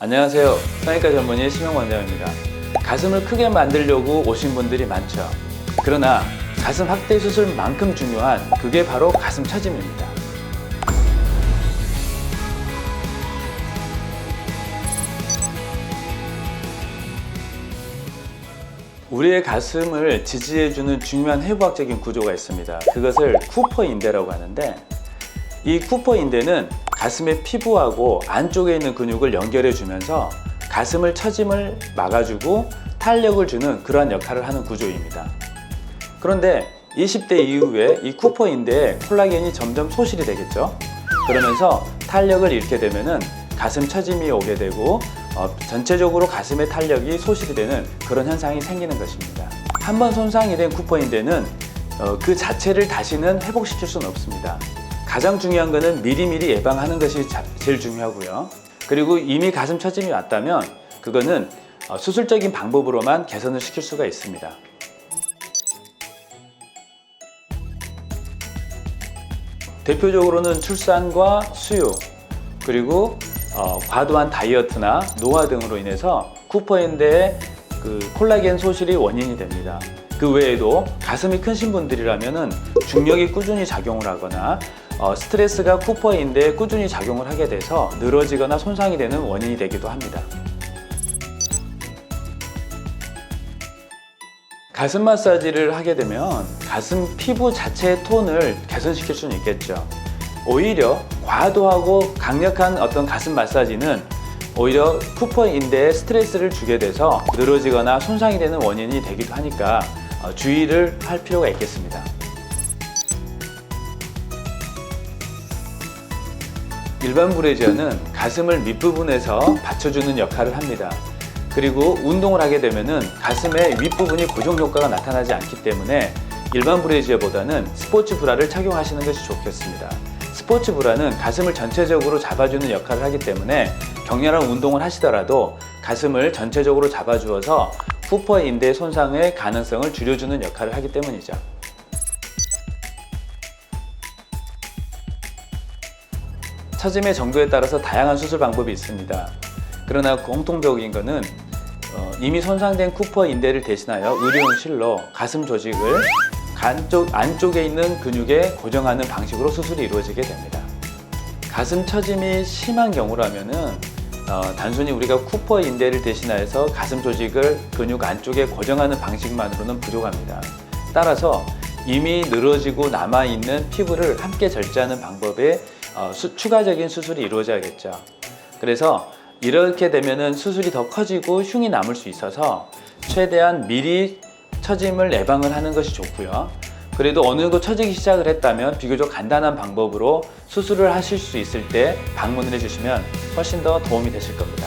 안녕하세요. 성형외과 전문의 심영 원장입니다. 가슴을 크게 만들려고 오신 분들이 많죠. 그러나 가슴 확대 수술만큼 중요한 그게 바로 가슴 처짐입니다. 우리의 가슴을 지지해주는 중요한 해부학적인 구조가 있습니다. 그것을 쿠퍼 인대라고 하는데 이 쿠퍼 인대는 가슴의 피부하고 안쪽에 있는 근육을 연결해 주면서 가슴을 처짐을 막아주고 탄력을 주는 그러한 역할을 하는 구조입니다. 그런데 20대 이후에 이 쿠퍼 인대에 콜라겐이 점점 소실이 되겠죠. 그러면서 탄력을 잃게 되면은 가슴 처짐이 오게 되고 어, 전체적으로 가슴의 탄력이 소실이 되는 그런 현상이 생기는 것입니다. 한번 손상이 된 쿠퍼 인대는 어, 그 자체를 다시는 회복시킬 수는 없습니다. 가장 중요한 것은 미리미리 예방하는 것이 자- 제일 중요하고요. 그리고 이미 가슴 처짐이 왔다면 그거는 어, 수술적인 방법으로만 개선을 시킬 수가 있습니다. 대표적으로는 출산과 수유 그리고 어, 과도한 다이어트나 노화 등으로 인해서 쿠퍼인대의 그 콜라겐 소실이 원인이 됩니다. 그 외에도 가슴이 크신 분들이라면은 중력이 꾸준히 작용을 하거나 어, 스트레스가 쿠퍼인대에 꾸준히 작용을 하게 돼서 늘어지거나 손상이 되는 원인이 되기도 합니다. 가슴 마사지를 하게 되면 가슴 피부 자체의 톤을 개선시킬 수는 있겠죠. 오히려 과도하고 강력한 어떤 가슴 마사지는 오히려 쿠퍼 인대에 스트레스를 주게 돼서 늘어지거나 손상이 되는 원인이 되기도 하니까 어, 주의를 할 필요가 있겠습니다. 일반 브래지어는 가슴을 밑부분에서 받쳐주는 역할을 합니다. 그리고 운동을 하게 되면은 가슴의 윗부분이 고정 효과가 나타나지 않기 때문에 일반 브래지어보다는 스포츠 브라를 착용하시는 것이 좋겠습니다. 스포츠 브라는 가슴을 전체적으로 잡아주는 역할을 하기 때문에 격렬한 운동을 하시더라도 가슴을 전체적으로 잡아주어서 후퍼 인대 손상의 가능성을 줄여주는 역할을 하기 때문이죠. 처짐의 정도에 따라서 다양한 수술 방법이 있습니다. 그러나 공통적인 것은 어, 이미 손상된 쿠퍼 인대를 대신하여 의료용 실로 가슴 조직을 간 쪽 안쪽에 있는 근육에 고정하는 방식으로 수술이 이루어지게 됩니다. 가슴 처짐이 심한 경우라면은 어, 단순히 우리가 쿠퍼 인대를 대신하여서 가슴 조직을 근육 안쪽에 고정하는 방식만으로는 부족합니다. 따라서 이미 늘어지고 남아 있는 피부를 함께 절제하는 방법에 어, 수- 추가적인 수술이 이루어져야겠죠. 그래서 이렇게 되면은 수술이 더 커지고 흉이 남을 수 있어서 최대한 미리 처짐을 예방을 하는 것이 좋고요. 그래도 어느 정도 처지기 시작을 했다면 비교적 간단한 방법으로 수술을 하실 수 있을 때 방문을 해주시면 훨씬 더 도움이 되실 겁니다.